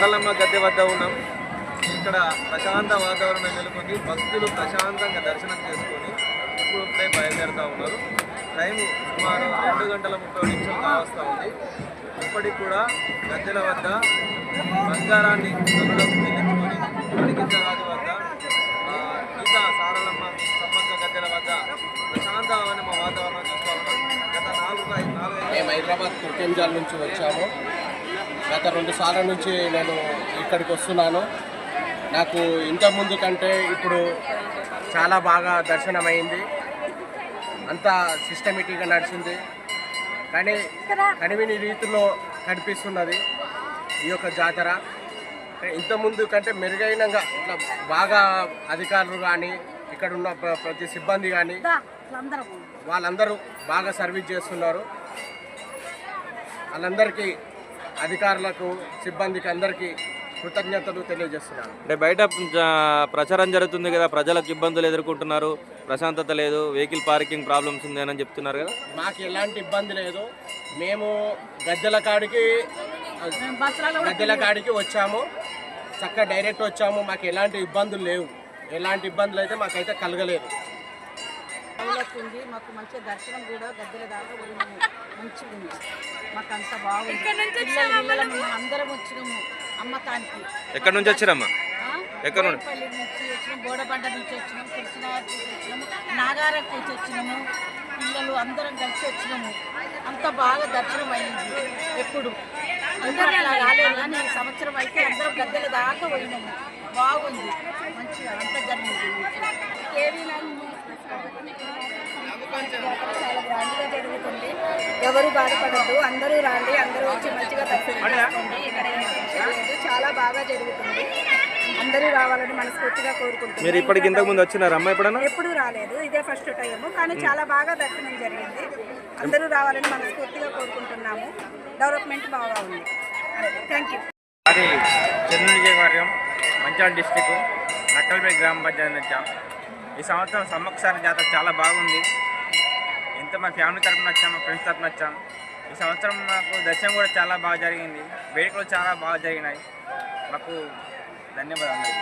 సారలమ్మ గద్దె వద్ద ఉన్నాం. ఇక్కడ ప్రశాంత వాతావరణం నెలకొని భక్తులు ప్రశాంతంగా దర్శనం చేసుకొని ఇప్పుడే బయలుదేరుతూ ఉన్నారు. టైం సుమారు రెండు గంటల ముప్పై నిమిషాలు కావస్తూ ఉంది. ఇప్పటికి కూడా గద్దెల వద్ద బంగారాన్ని గదులకు చెల్లించుకొని అడిగించరాజు వద్ద ఆ, సారలమ్మ సమ్మక్క గద్దెల వద్ద ప్రశాంతమైన వాతావరణం చూస్తూ ఉన్నాం. గత నాలుగు ఐదు నాలుగైదు మేము హైదరాబాద్ కుర్కెంజాల్ నుంచి వచ్చాము. గత రెండు సార్ల నుంచి నేను ఇక్కడికి వస్తున్నాను. నాకు ఇంత ముందు కంటే ఇప్పుడు చాలా బాగా దర్శనమైంది. అంతా సిస్టమేటిక్గా నడిచింది. కానీ కనివిని రీతిలో కనిపిస్తున్నది ఈ యొక్క జాతర. ఇంత ముందు కంటే మెరుగైనగా ఇట్లా బాగా అధికారులు కానీ ఇక్కడ ఉన్న ప్ర- ప్రతి సిబ్బంది కానీ వాళ్ళందరూ బాగా సర్వీస్ చేస్తున్నారు. వాళ్ళందరికీ అధికారులకు సిబ్బందికి అందరికీ కృతజ్ఞతలు తెలియజేస్తున్నాను. అంటే బయట ప్రచారం జరుగుతుంది కదా ప్రజలకు ఇబ్బందులు ఎదుర్కొంటున్నారు ప్రశాంతత లేదు వెహికల్ పార్కింగ్ ప్రాబ్లమ్స్ ఉంది అని చెప్తున్నారు కదా. మాకు ఎలాంటి ఇబ్బంది లేదు. మేము గద్దెల కాడికి గద్దెల కాడికి వచ్చాము. చక్కగా డైరెక్ట్ వచ్చాము. మాకు ఎలాంటి ఇబ్బందులు లేవు. ఎలాంటి ఇబ్బందులు అయితే మాకైతే కలగలేదు. డెవలప్ ఉంది. మాకు మంచి దర్శనం కూడా గద్దెల దాకా పోయినాము. మంచిగా ఉంది. మాకు అంత బాగుంది. అందరం వచ్చినాము. అమ్మకానికి ఎక్కడి నుంచి వచ్చారమ్మా? ఎక్కడ నుంచి వచ్చినాం బోడబండ నుంచి వచ్చినాం కృష్ణావతి నుంచి వచ్చినాము నాగారం నుంచి వచ్చినాము. పిల్లలు అందరం కలిసి వచ్చినాము. అంత బాగా దర్శనం అయింది ఎప్పుడు. అందరూ అట్లా రాలేదు కానీ ఈ సంవత్సరం అయితే అందరం గద్దెల దాకా పోయినాము. బాగుంది. మంచిగా అంత జరిగింది. కేవీ గ్రాండ్గా జరుగుతుంది ఎవరు బాధపడద్దు అందరూ రాండి అందరూ వచ్చి మంచిగా దర్శనం ఇక్కడ లేదు చాలా బాగా జరుగుతుంది. అందరూ రావాలని మనస్ఫూర్తిగా కోరుకుంటున్నాను. మీరు ఇప్పటికి ఇంతకు ముందు వచ్చినారమ్మా ఎప్పుడన్నా? ఎప్పుడూ రాలేదు ఇదే ఫస్ట్ టైం కానీ చాలా బాగా దర్శనం జరిగింది. అందరూ రావాలని మనస్ఫూర్తిగా కోరుకుంటున్నాము. డెవలప్మెంట్ బాగా ఉంది. థ్యాంక్ యూ అది చెన్నూరు నియోజకవర్గం మంచాల డిస్టిక్ నక్కల్పేట గ్రామ పంచాయతీ. వచ్చాం ఈ సంవత్సరం సమ్మక్కసారి జాతర చాలా బాగుంది. ఎంత మా ఫ్యామిలీ తరపున వచ్చాం మా ఫ్రెండ్స్ తరపున వచ్చాం. ఈ సంవత్సరం మాకు దర్శనం కూడా చాలా బాగా జరిగింది. వేడుకలు చాలా బాగా జరిగినాయి. మాకు ధన్యవాదాలు.